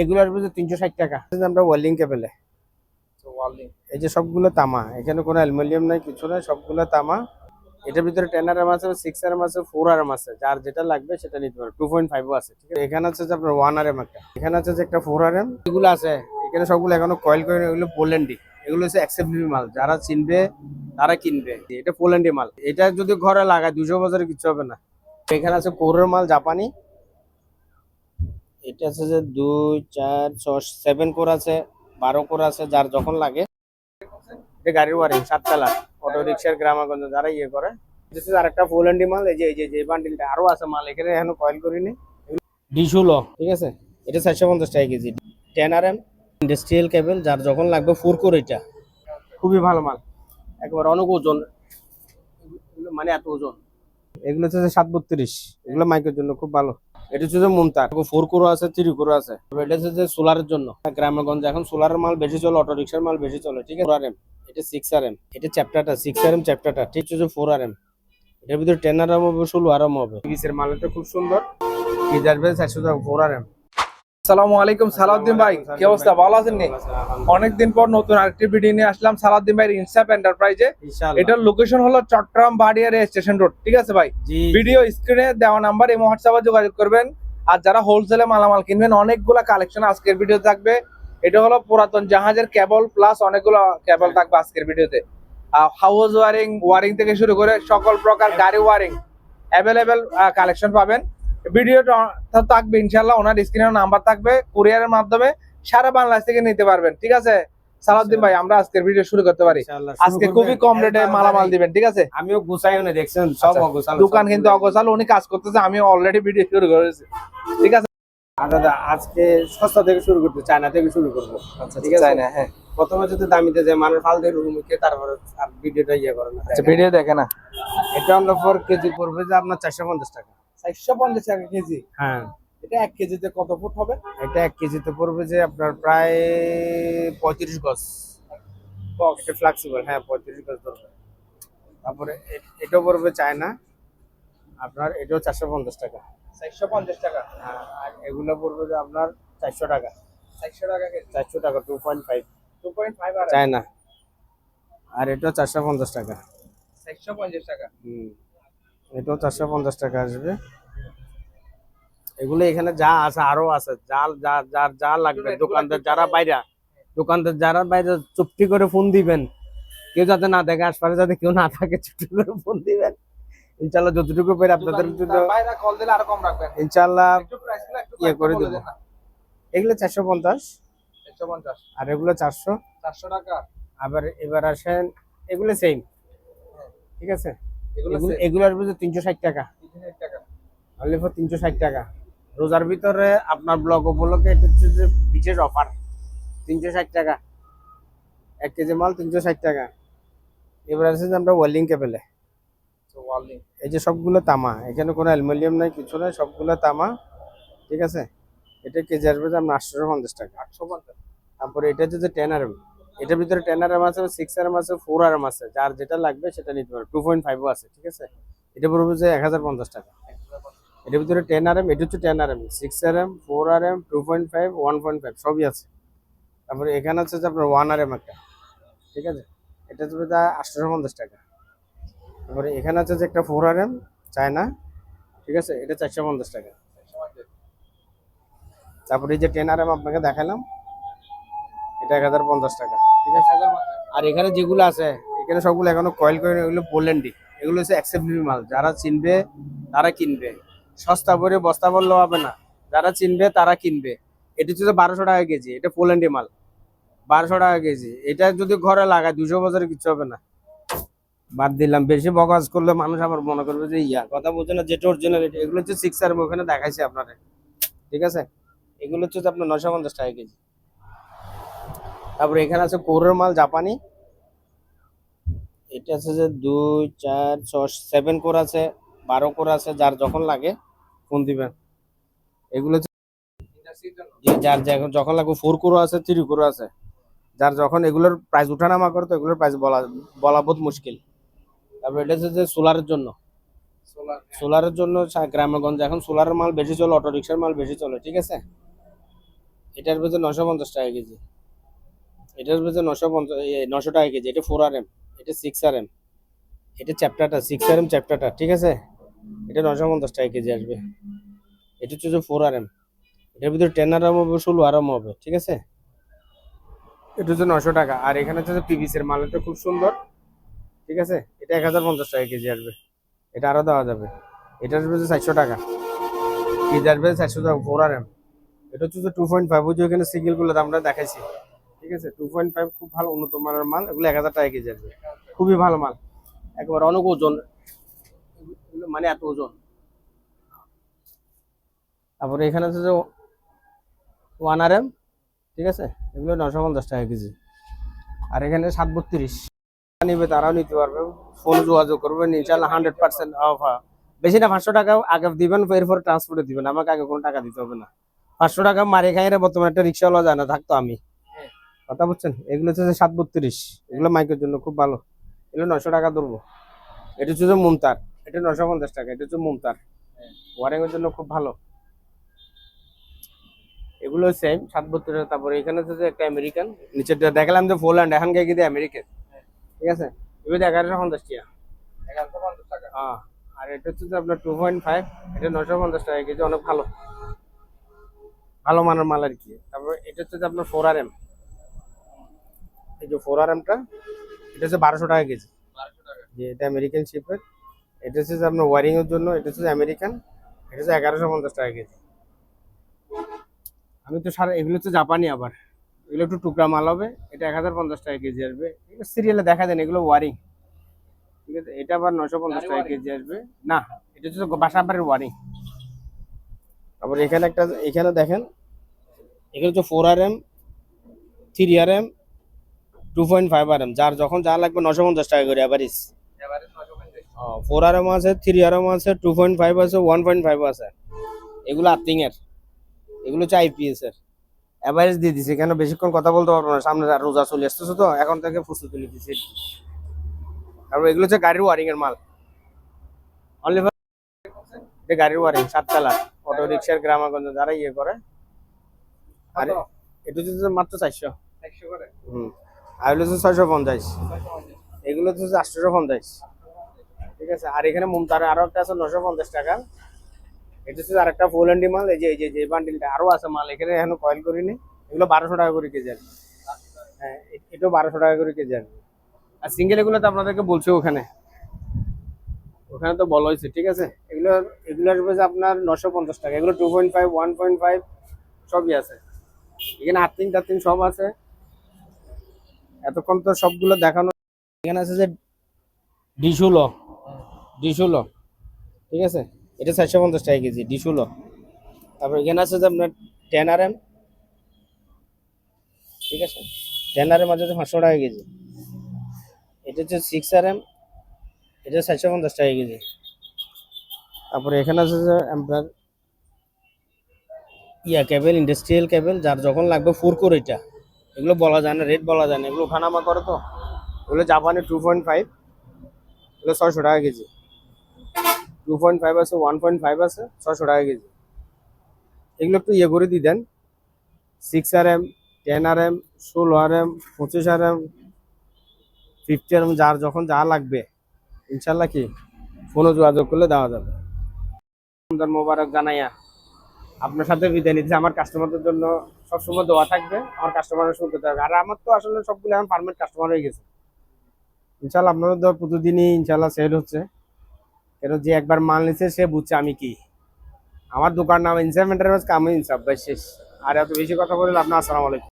এগুলোর ভিতরে তিনশো ষাট টাকা। আমরা ওয়েল্ডিং কেবেলে এই যে সবগুলো তামা এখানে কোনো অ্যালুমিনিয়াম নাই কিছু নাই সবগুলো তামা। এটার ভিতরে টেন আর এম আছে সিক্স আর এম আছে ফোর আর এম আছে যার যেটা লাগবে সেটা নিতে পারবে টু পয়েন্ট ফাইভও আছে ঠিক আছে? এখানে আছে যে আপনার ওয়ান আর এম একটা। এখানে আছে যে একটা ফোর আর এম এগুলো আছে। এখানে সবগুলো এখনও কয়েল করে এগুলো পোল্যান্ডি এগুলো হচ্ছে অ্যাক্সেপ্টেবল মাল। যারা চিনবে তারা কিনবে। এটা পোল্যান্ডি মাল। এটা যদি ঘরে লাগায় দুশো বছরে কিছু হবে না। এখানে আছে কোরের মাল জাপানি। এটা আছে যে দুই চার ছয় সেভেন কোর আছে বারো কোর আছে যার যখন লাগে। গাড়ির ওয়ারিং সাত কালার অটো রিক্সার গ্রামাগঞ্জ যারা ইয়ে করে। দিস আরেকটা ফুল হ্যান্ডি মাল এই যে এই যে যে বান্ডিলটা আরও আছে মাল এখানে এখনও কয়েল করিনি। ডিসুলো ঠিক আছে? এটা চারশো পঞ্চাশ টাকা KG. Ten R M industrial cable যার যখন লাগবে ফোর কোর এটা। খুবই ভালো মাল। একবার অনেক ওজন। মানে এত ওজন। এগুলো হচ্ছে সাত বত্রিশ। এগুলো মাইকের জন্য খুব ভালো। এটা হচ্ছে মুমতার ফোর কোরো আছে থ্রি কোরো আছে। এটা হচ্ছে যে সোলারের জন্য। গ্রামেগঞ্জে এখন সোলারের মাল বেশি চলে অটো রিক্সার মাল বেশি চলে, ঠিক আছে? এম এটা সিক্স আর এম এটা চ্যাপ্টারটা সিক্স আর এম চ্যাপ্টারটা ঠিক হচ্ছে ফোর আর এম এটার ভিতরে টেন আর এম হবে, ষোলো আর এম হবে। মাল মালটা খুব সুন্দর। কি আসবে চারশো ফোর আর এম আসসালামু আলাইকুম সালাউদ্দিন ভাই। কি অবস্থা? ভালো আছেন নি? অনেকদিন পর নতুন আরেকটি ভিডিও নিয়ে আসলাম সালাউদ্দিন ভাইয়ের ইনসাপ এন্টারপ্রাইজে এটার লোকেশন হলো চট্টগ্রাম বাড়িয়া স্টেশন রোড ঠিক আছে ভাই? ভিডিও স্ক্রিনে দেওয়া নাম্বার এই হোয়াটসঅ্যাপে যোগাযোগ করবেন। আর যারা হোলসেলে মালামাল কিনবেন অনেকগুলা কালেকশন আজকের ভিডিও থাকবে। এটা হলো পুরাতন জাহাজের কেবল প্লাস অনেকগুলো কেবল থাকবে আজকের ভিডিওতে হাউস ওয়ারিং ওয়ারিং থেকে শুরু করে সকল প্রকার গাড়ি ওয়ারিং অ্যাভেলেবেল কালেকশন পাবেন। ভিডিওটা থাকবে ইনশাল্লাহ ওনার স্ক্রিনের নাম্বার থাকবে কুরিয়ারের মাধ্যমে সারা বাংলাদেশ থেকে নিতে পারবেন ঠিক আছে? সালাউদ্দিন ভাই আমরা আজকের ভিডিও শুরু করতে পারি। আজকে খুবই কম রেটে মালামাল দিবেন ঠিক আছে? আমিও গুছাইও না দেখছেন সব আচ্ছা, অগোছালো দোকান কিন্তু অগোছাল উনি কাজ করতেছে আমি অলরেডি ভিডিও শুরু করেছি ঠিক আছে? দাদা আজকে সস্তা থেকে শুরু করতে চায়না থেকে শুরু করব ঠিক আছে? চাই না হ্যাঁ। প্রথমে যদি দামিতে যে মানুষ ফাল দিয়ে রুমুকে তারপরে আর ভিডিওটা ইয়ে করে না আচ্ছা ভিডিও দেখে না? এটা আমরা ফোর কেজি পড়বে যে আপনার চারশো পঞ্চাশ টাকা। চারশো পঞ্চাশ টাকা কেজি। হ্যাঁ। এটা এক কেজিতে কত ফুট হবে? এটা এক কেজিতে পড়বে যে আপনার প্রায় পঁয়ত্রিশ গজ। এটা ফ্লেক্সিবল হ্যাঁ পঁয়ত্রিশ গজ ধরবে। তারপরে এটাও পড়বে চায়না। আপনার এটাও চারশো পঞ্চাশ টাকা। চারশো পঞ্চাশ টাকা। হ্যাঁ, আর এগুলো পড়বে যে আপনার চারশো টাকা। চারশো টাকা চারশো টাকা two point five two point five আর চায়না। আর এটাও চারশো পঞ্চাশ টাকা। চারশো পঞ্চাশ টাকা। হুম। এটাও চারশো পঞ্চাশ টাকা আসবে। এগুলো এখানে যা আছে আরও আছে। যা যা যার যা লাগবে দোকানদার যারা বাইরে দোকানদার যারা বাইরে চুপটি করে ফোন দিবেন। কেউ যাতে না দেখে আশপাশে যাতে কেউ না থাকে চুপটি করে ফোন দিবেন। ইনশাল্লাহ যতটুকু পেরে আপনাদের ইনশাল্লাহ ইয়ে করে দেবো। এগুলো চারশো পঞ্চাশ। চারশো পঞ্চাশ। আর এগুলো চারশো। চারশো টাকা। আবার এবার আসেন এগুলো সেম ঠিক আছে? এগুলো ভিতরে তিনশো ষাট টাকা। অনলি ফর তিনশো ষাট টাকা। রোজার ভিতরে আপনার ব্লগ উপলক্ষে এটা হচ্ছে যে বিশেষ অফার তিনশো ষাট টাকা। এক কেজি মাল তিনশো ষাট টাকা। এবার আছে যে আমরা ওয়েল্ডিং কেবেলে এই যে সবগুলো তামা এখানে কোনো অ্যালুমিনিয়াম নাই কিছু নাই সবগুলো তামা। ঠিক আছে? এটা কেজি আসবে যে আপনার আটশোশো পঞ্চাশ টাকা। আটশো পঞ্চাশ। তারপরে এটা হচ্ছে যে টেন আর এম এটার ভিতরে টেন আর এম আছে সিক্স আর এম আছে ফোর আর এম আছে, যার যেটা লাগবে সেটা নিতে পারবে টু পয়েন্ট ফাইভও আছে, ঠিক আছে? এটা পড়বে যে এক হাজার পঞ্চাশ টাকা। এটার ভিতরে টেন আর এম এটা হচ্ছে ten R M six R M four R M two point five one point five সবই আছে। তারপরে এখানে আছে যে আপনার ওয়ান আর এম একটা, ঠিক আছে? এটা হচ্ছে আটশোশো পঞ্চাশ টাকা। তারপরে এখানে আছে যে একটা ফোর আর এম চায়না, ঠিক আছে? এটা চারশো পঞ্চাশ টাকা। তারপরে এই যে টেন আর এম আপনাকে দেখালাম, এটা এক হাজার পঞ্চাশ টাকা। ঠিক আছে? আর এখানে যেগুলো আছে, এখানে সবগুলো এখনও কয়েল করে এগুলো পোল্যান্ডি এগুলো হচ্ছে অ্যাক্সেপ্টেবল মাল। যারা চিনবে, তারা কিনবে। সস্তা পরে বস্তা বললেও হবে না। যারা চিনবে, তারা কিনবে। এটা হচ্ছে বারোশো টাকা কেজি, এটা পোল্যান্ডি মাল বারোশো টাকা কেজি। এটা যদি ঘরে লাগায়, দুশো বছরে কিছু হবে না। বাদ দিলাম, বেশি বকাজ করলে মানুষ আবার মনে করবে যে, ইয়া, কথা বলছে না, যেটা অরিজিনাল এগুলো হচ্ছে সিক্স আর ওখানে দেখাইছি আপনারা। ঠিক আছে? এগুলো হচ্ছে আপনার নশো পঞ্চাশ টাকা কেজি। তারপরে এখানে আছে কোরের মাল জাপানি। এটা আছে যে দুই চার ছয় সেভেন কোর আছে বারো কোর আছে যার যখন লাগে ফোন দিবেন। এগুলো যার যখন- লাগবে ফোর কোরও আছে থ্রি কোরও আছে। যার যখন এগুলোর প্রাইস উঠানামা করে তো এগুলোর প্রাইস বলা বলা বহুত মুশকিল। তারপরে এটা হচ্ছে যে সোলারের জন্য। সোলার সোলারের জন্য গ্রামেগঞ্জে এখন সোলারের মাল বেশি চলে অটো রিক্সার মাল বেশি চলে ঠিক আছে? এটার ভেতরে নশো পঞ্চাশ টাকা কেজি। এটার ভেতরে নশো পঞ্চাশ নশো টাকা কেজি, এটা ফোর আর এম এটা সিক্স আর এম এটা চ্যাপ্টারটা সিক্স আর এম চ্যাপ্টারটা ঠিক আছে? এটা নশো পঞ্চাশ টাকা কেজি আসবে। এটা হচ্ছে ফোর আর এম এটার ভিতরে টেন আর এম হবে, ষোলো আর এম হবে, ঠিক আছে? এটা হচ্ছে নশো টাকা, আর এখানে হচ্ছে পিভিসির মাল এটা খুব সুন্দর, ঠিক আছে? এটা এক হাজার পঞ্চাশ টাকা কেজি আসবে, এটা আরও দেওয়া যাবে। এটা আসবে চারশো টাকা, কেজি আসবে চারশো টাকা ফোর আর এম এটা হচ্ছে টু পয়েন্ট ফাইভ ওই যে ওখানে সিঙ্গেলগুলো আমরা দেখাইছি। ঠিক আছে? টু পয়েন্ট ফাইভ খুব ভালো উন্নত মানের মাল, এগুলো এক হাজার টাকা কেজি আসবে। খুবই ভালো মাল। একেবারে অনেক ওজন। মানে এত ওজন। তারপরে এখানে আছে যে ওয়ান আর এম ঠিক আছে? এগুলো নশো পঞ্চাশ টাকা কেজি। আর এখানে সাত বত্রিশ। নিবে তারাও নিতে পারবে। ফোন যোগাযোগ করবেন ইনশাল্লাহ হান্ড্রেড পার্সেন্ট অফ বেশি না, পাঁচশো টাকা আগে দিবেন, এরপর ট্রান্সপোর্টে দিবেন। আমাকে আগে কোনো টাকা দিতে হবে না। পাঁচশো টাকা মারে খাই বর্তমানে একটা রিক্সাওয়ালা যায় না, থাকতো আমি। কথা বুঝছেন? এগুলো হচ্ছে সাত বত্রিশ। এগুলো মাইকের জন্য খুব ভালো। এগুলো নশো টাকা ধরবো। এটা হচ্ছে মুমতার এটা নশো পঞ্চাশ টাকা। এটা হচ্ছে মুমতার ওয়ারিং এর জন্য খুব ভালো। এগুলো সেম সাত বত্রিশ তারপরে এখানে হচ্ছে একটা আমেরিকান নিচেরটা দেখালাম যে পোল্যান্ড এখন গিয়ে কিন্তু আমেরিকান ঠিক আছে? এগুলো এগারোশো পঞ্চাশ টাকা। এগারোশো পঞ্চাশ টাকা। হ্যাঁ। আর এটা হচ্ছে যে আপনার টু পয়েন্ট ফাইভ এটা নশো পঞ্চাশ টাকা। কেজি অনেক ভালো। ভালো মানের মাল আর কি। তারপর এটা হচ্ছে যে আপনার ফোর আর এম এই যে ফোর আর এমটা এটা হচ্ছে বারোশো টাকা কেজি। যে এটা আমেরিকান শিপের এটা হচ্ছে আপনার ওয়ারিং এর জন্য এটা হচ্ছে আমেরিকান এটা হচ্ছে এগারোশো পঞ্চাশ টাকা কেজি। আমি তো সারা এগুলো হচ্ছে জাপানি আবার। এগুলো একটু টুকরা মাল হবে এটা এক হাজার পঞ্চাশ টাকা কেজি আসবে। এগুলো সিরিয়ালে দেখা দেন এগুলো ওয়ারিং ঠিক আছে এটা আবার নশো পঞ্চাশ টাকা কেজি আসবে। না এটা হচ্ছে বাসা বাড়ির ওয়ারিং তারপর এখানে একটা এখানে দেখেন এখানে হচ্ছে four R M three R M two point five R M যার যখন যা লাগবে নশো পঞ্চাশ টাকা করে অ্যাভারেজ ফোর আর এম আছে থ্রি আর এম আছে টু পয়েন্ট ফাইভ আছে ওয়ান পয়েন্ট ফাইভ আছে। এগুলো আর্থিং এর এগুলো হচ্ছে আইপিএস এর অ্যাভারেজ দিয়ে দিছে কেন বেশিক্ষণ কথা বলতে পারব না সামনে রোজা চলে আসতেছে তো এখন থেকে প্রস্তুতি নিতেছি তারপর এগুলো হচ্ছে গাড়ির ওয়ারিং এর মাল। অনলি এটা গাড়ির ওয়ারিং সাততলা অটো রিক্সার গ্রামাগঞ্জ যারা ইয়ে করে। আর এটা হচ্ছে মাত্র চারশো। একশো করে? হুম। আর হলো ছয়শো পঞ্চাশ। এগুলো হচ্ছে আটশোশো পঞ্চাশ। ঠিক আছে? আর এখানে মুমতারে আরও একটা আছে, নশো পঞ্চাশ টাকা। এটা হচ্ছে আরেকটা ফুল হ্যান্ডি মাল এই যে এই যে যে বান্ডিলটা আরও আছে মাল। এখানে এখনও কয়েল করিনি। এগুলো বারোশো টাকা করে কেজি আছে। হ্যাঁ এটাও বারোশো টাকা করে কেজি আছে। আর সিঙ্গেল এগুলো তো আপনাদেরকে বলছে ওখানে। ওখানে তো বলা হয়েছে, ঠিক আছে? এগুলো এগুলো আসবে আপনার নশো পঞ্চাশ টাকা। এগুলো two point five one point five সবই আছে। এখানে আর্থিং টার্থিং সব আছে। এতক্ষণ তো সবগুলো দেখানো এখানে আছে যে ডিশুলো। ডিশুলো। ঠিক আছে? এটা চারশো পঞ্চাশ টাকা কেজি, ডিশুলো। তারপর এখানে আছে যে আপনার টেন আর এম ঠিক আছে? টেন আর এম আছে পাঁচশো টাকা কেজি। এটা হচ্ছে সিক্স আর এম। এটা চারশো পঞ্চাশ টাকা কেজি। তারপরে এখানে আছে যে আপনার ইয়া কেবল, ইন্ডাস্ট্রিয়াল কেবল, যার যখন লাগবে ফোর কোর এটা। এগুলো বলা যায় না রেট বলা যায় না। এগুলো ওঠানামা করে তো। এগুলো জাপানে টু পয়েন্ট ফাইভ এগুলো ছয়শো টাকা কেজি। টু পয়েন্ট ফাইভ আছে ওয়ান পয়েন্ট ফাইভ আছে, ছয়শো টাকা কেজি। এগুলো একটু ইয়ে করে দিয়ে দেন। Six R M ten R M ষোলো আর এম পঁচিশ R M fifty R M যার যখন যা লাগবে। ইনশাল্লাহ কি? ফোনে যোগাযোগ করলে দেওয়া যাবে। মোবারক জানাইয়া। আপনার সাথে বিদায় নিচ্ছি আমার কাস্টমারদের জন্য সবসময় দোয়া থাকবে, আমার কাস্টমারের সুখ থাকবে। আর আমার তো আসলে সবগুলো এখন পারমানেন্ট কাস্টমার হয়ে গেছে। ইনশাল্লাহ আপনাদের তো প্রতিদিনই ইনশাল্লাহ সেল হচ্ছে। কেন যে একবার মাল নিচ্ছে সে বুঝছে আমি কি। আমার দোকান নাম ইনসাফ এন্টারপ্রাইজ কাম ইনসাফ ভাই শেষ আর এত বেশি কথা বললে আপনার আসসালামু আলাইকুম।